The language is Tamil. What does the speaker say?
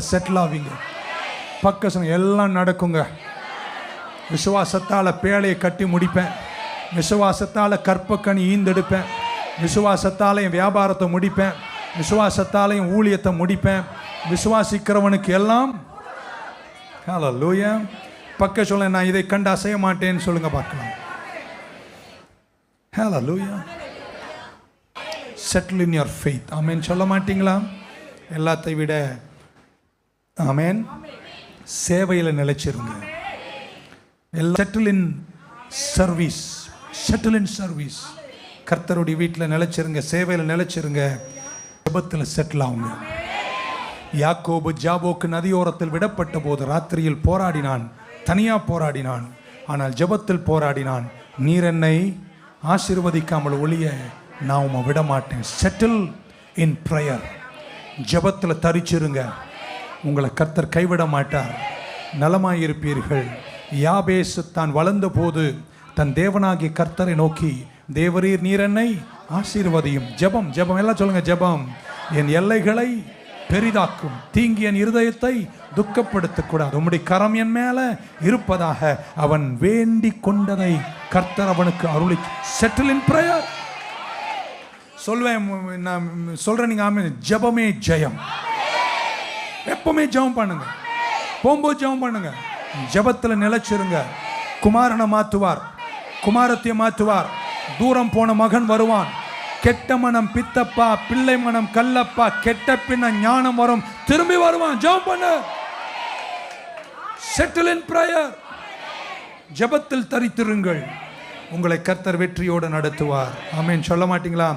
செட்டில் ஆவீங்க. பக்க எல்லாம் நடக்குங்க. விசுவாசத்தால் பேழையை கட்டி முடிப்பேன். விசுவாசத்தால் கற்பக்கணி ஈந்தெடுப்பேன். விசுவாசத்தால் என் வியாபாரத்தை முடிப்பேன். விசுவாசத்தால் என் ஊழியத்தை முடிப்பேன். விசுவாசிக்கிறவனுக்கு எல்லாம் ஹலோ லூயா பக்க சொல்ல நான் இதை கண்டு அசைய மாட்டேன்னு சொல்லுங்க பார்க்கலாம். Hallelujah settle in your faith amen சொல்ல மாட்டீங்களா? எல்லாத்தை விட ஆமேன். சேவையில் நிலைச்சிருங்க. எல்லாம் settle in service settle in service கர்த்தருடைய வீட்டில் நிலைச்சிருங்க சேவையில் நிலைச்சிருங்க. விபத்தில் செட்டில் ஆகுங்க யாக்கோபு ஜாபோக்கு நதியோரத்தில் விடப்பட்ட போது ராத்திரியில் போராடினான் தனியா போராடினான். ஆனால் ஜெபத்தில் போராடினான். நீர் என்னை ஆசீர்வதிக்காமல் ஒளிய நான் உமை விட மாட்டேன் செட்டில் இன் ப்ரேயர் ஜெபத்தில் தரிச்சிருங்க. உங்களை கர்த்தர் கைவிட மாட்டார். நலமாயிருப்பீர்கள். யாபேசு தான் வளர்ந்த போது தன் தேவனாகிய கர்த்தரை நோக்கி தேவரீர் நீர் என்னை ஆசீர்வதியும். ஜெபம் ஜெபம். எல்லாம் சொல்லுங்க ஜெபம். என் எல்லைகளை பெரிதாக்கும். தீங்கி என் இருதயத்தை துக்கப்படுத்தக்கூடாது. உம்முடைய கரம் என் மேல இருப்பதாக அவன் வேண்டி கொண்டதை கர்த்தர் அவனுக்கு அருளி செட்டில் இன் பிரயர் சொல்வேன் நான் சொல்றேன் நீங்க ஆமே ஜெபமே ஜெயம். எப்பவுமே ஜெபம் பண்ணுங்க. போகும்போது ஜெபம் பண்ணுங்க. ஜெபத்தில் நிலைச்சிருங்க. குமாரனை மாற்றுவார் குமாரத்தை மாற்றுவார் தூரம் போன மகன் வருவான். கெட்ட மனம் பித்தப்பா பிள்ளை மனம் கல்லப்பா கெட்ட பின்ன ஞானம் வரும். திரும்பி வருவான். ஜெபம் பண்ணு. செட்டில் இன் பிரயர் ஜெபத்தில் தரித்திருங்கள். உங்களை கர்த்தர் வெற்றியோடு நடத்துவார். ஆமீன். சொல்ல மாட்டீங்களா?